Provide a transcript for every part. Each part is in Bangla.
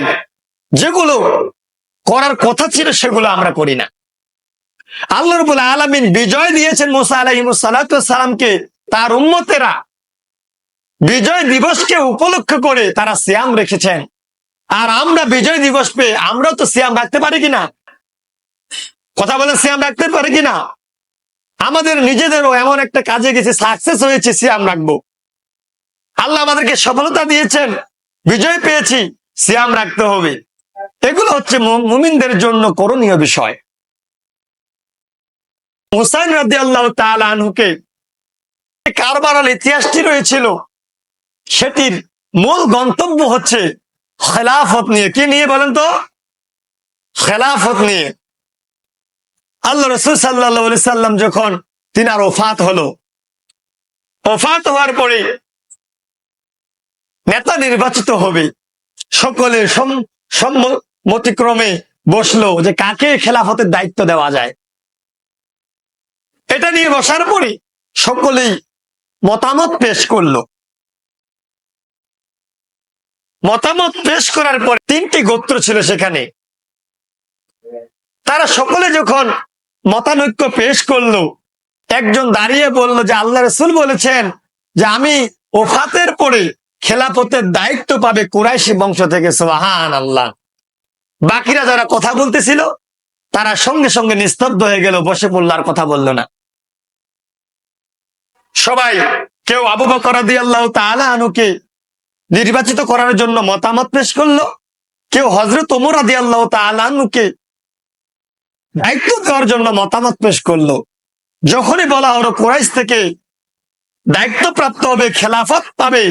নাই। যেগুলো করার কথা ছিল, সেগুলো আমরা করি না। আল্লাহ রবুল আলমিন বিজয় দিয়েছেন মুসা আলহিমসালামকে তার উম্মতেরা বিজয় দিবসকে উপলক্ষ করে তারা সিয়াম রেখেছেন। আর আমরা বিজয় দিবস পেয়ে আমরাও তো সিয়াম রাখতে পারি কিনা? কথা বলে সিয়াম রাখতে পারি কিনা? আমাদের নিজেদেরও এমন একটা কাজে গেছে সাকসেস হয়েছে, সিয়াম রাখব। আল্লাহ আমাদেরকে সফলতা দিয়েছেন, বিজয় পেয়েছি। সিয়াম রাখতে হবে। এগুলো হচ্ছে মুমিনদের জন্য করণীয় বিষয়। হুসাইন রাজি আল্লাহ আনহুকে কারবারাল ইতিহাসটি রয়েছিল, সেটির মূল গন্তব্য হচ্ছে খেলাফত নিয়ে। কি নিয়ে বলেন তো? খেলাফত নিয়ে। আল্লাহ রসুল সাল্লাহ সাল্লাম যখন তিনার ওফাত হলো, ওফাত হওয়ার পরে নেতা নির্বাচিত হবে। সকলে সম্মতিক্রমে বসল যে কাকে খেলাফতের দায়িত্ব দেওয়া যায়। এটা নিয়ে বসার পরে সকলেই মতামত পেশ করল। মতামত পেশ করার পর তিনটি গোত্র ছিল সেখানে। তারা সকলে যখন মতানৈক্য পেশ করল, একজন দাঁড়িয়ে বলল যে, আল্লাহ রসুল বলেছেন যে, আমি ওফাতের পরে খেলাপথের দায়িত্ব পাবে কুরাইশি বংশ থেকে সোহান আল্লাহ বাকিরা যারা কথা বলতেছিল, তারা সঙ্গে সঙ্গে নিস্তব্ধ হয়ে গেল, বসে আর কথা বলল না। সবাই, কেউ আবু বকর আল্লাহ তাআলা আনুকে নির্বাচিত করার জন্য মতামত পেশ করল, কেউ হজরত ওমর আদি আল্লাহ তালানুকে দায়িত্ব দেওয়ার জন্য মতামত পেশ করল। যখনই বলা হলো কোরাইশ থেকে দায়িত্বপ্রাপ্ত হবে, খেলাফত পাবে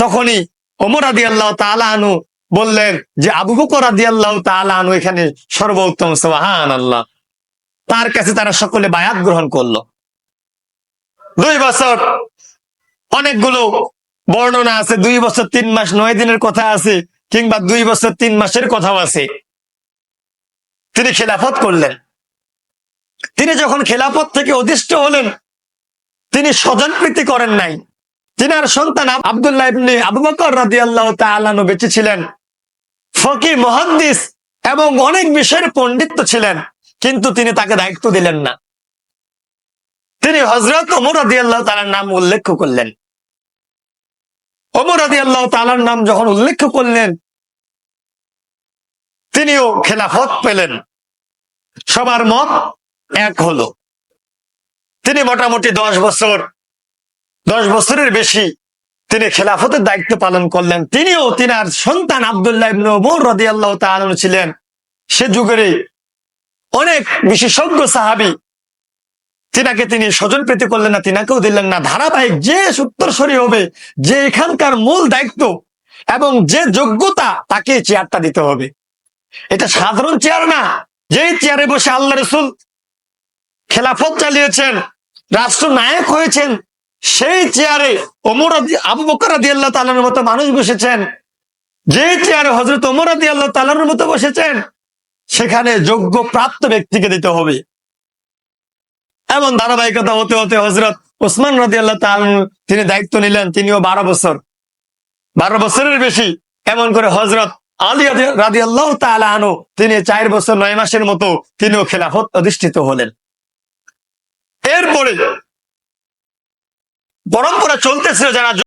তখনই ওমর আদি আল্লাহ তালানু বললেন যে আবু বকর আদি আল্লাহ তালানু এখানে সর্বোত্তম সোহান আল্লাহ তার কাছে তারা সকলে বায়াত গ্রহণ করল। দুই বছর অনেকগুলো বর্ণনা আছে, দুই বছর তিন মাস নয় দিনের কথা আছে কিংবা দুই বছর তিন মাসের কথাও আছে। তিনি খেলাফত করলেন। তিনি যখন খেলাফত থেকে অধিষ্ঠ হলেন, তিনি স্বজনপ্রীতি করেন নাই। তিনার সন্তান আব- আব্দুল্লাহ ইবনে আবু বকর রাদিয়াল্লাহু তাআলা বেঁচে ছিলেন ফকি মুহাদ্দিস এবং অনেক বিষয়ের পণ্ডিত ছিলেন, কিন্তু তিনি তাকে দায়িত্ব দিলেন না। তিনি হজরত ওমর রাদিয়াল্লাহু তাআলার নাম উল্লেখ করলেন। ওমর আদি আল্লাহ তালার নাম যখন উল্লেখ করলেন, তিনিও খেলাফত পেলেন। সবার মত এক হলো। তিনি মোটামুটি দশ বছর দশ বছরের বেশি তিনি খেলাফতের দায়িত্ব পালন করলেন। তিনিও তিনার সন্তান আবদুল্লাহ ইবনে ওমর আল্লাহ তালন ছিলেন। সে যুগের অনেক বিশেষজ্ঞ সাহাবি তিনাকে তিনি স্বজন পেতে করলেন না, তিনাকেও দিলেন না। ধারাবাহিক যে উত্তরসরি হবে, যে এখানকার মূল দায়িত্ব এবং যে যোগ্যতা, তাকে চেয়ারটা দিতে হবে। এটা সাধারণ চেয়ার না। যে চেয়ারে বসে আল্লাহ রসুল খেলাফত চালিয়েছেন রাষ্ট্র নায়ক হয়েছেন সেই চেয়ারে আদি- আবু বকর আদি আল্লাহ তালার মতো মানুষ বসেছেন। যে চেয়ারে হজরত ওমর আদি আল্লাহ তালার মতো বসেছেন, সেখানে যোগ্য প্রাপ্ত ব্যক্তিকে দিতে হবে। এমন ধারাবাহিকতা হতে হতে হজরত ওসমান রাজি আল্লাহ তিনি দায়িত্ব নিলেন, তিনিও বারো বছর। বারো বছরের বেশি, এমন করে হজরত আলী রাজি আল্লাহ আনু তিনি চার বছর নয় মাসের মতো তিনিও খেলাফত অধিষ্ঠিত হলেন। এরপরে পরম্পরা চলতেছিল যারা